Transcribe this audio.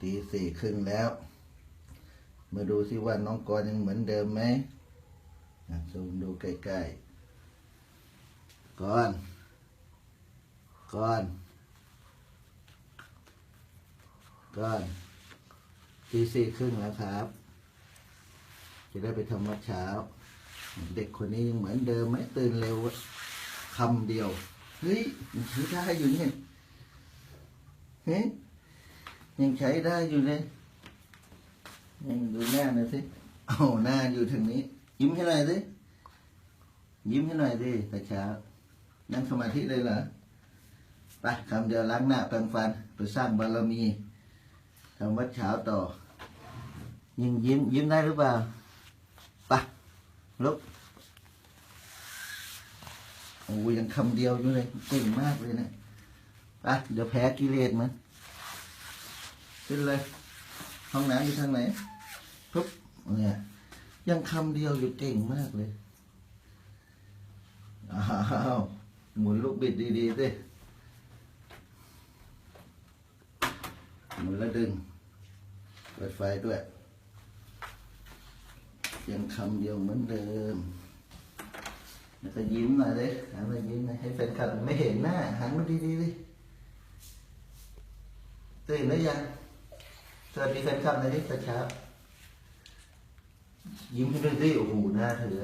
ตีสี่ครึ่งแล้ว มาดูสิว่าน้องกรยังเหมือนเดิมไหมอะซูมดูใกล้ๆก่อนก่อนก่อนตีสี่ครึ่งแล้วครับ จะได้ไปทำวัดเช้า เด็กคนนี้ยังเหมือนเดิมไหมตื่นเร็วคำเดียว เฮ้ยยังใช้ได้อยู่เนี่ยเฮ้ย ยังใช้ได้อยู่เลยยังดูหน้าหน่อยสิเอาหน้าอยู่ทางนี้ ยิ้มให้หน่อยสิยิ้มให้หน่อยสิแต่เช้านั่งสมาธิเลยเหรอไปคำเดียวล้างหน้าแปรงฟันไปสร้างบารมีทำวัดเช้าต่อยังยิ้มยิ้มได้หรือเปล่าไปลุกโอ้ยยังคำเดียวอยู่เลยเก่งมากเลยเนะไปเดี๋ยวแพ้กิเลสมัน ขึ้นเลย ห้องน้ำอยู่ทางไหนปุ๊บเนี่ยยังคำเดียวอยู่เก่งมากเลยอ้าวหมุนลูกบิดดีๆสิหมุนแล้วดึง เปิดไฟด้วย ยังคำเดียวเหมือนเดิมแล้วก็ยิ้มหน่อยเลยหันมายิ้มหน่อยให้แฟนคลับไม่เห็นหน้าหันมาดีๆดิตื่นแล้วยัง สวัสดีแฟนคลับในนี้ตอนเช้ายิ้มให้ด้วยดิโอ้โหหน้าเธอ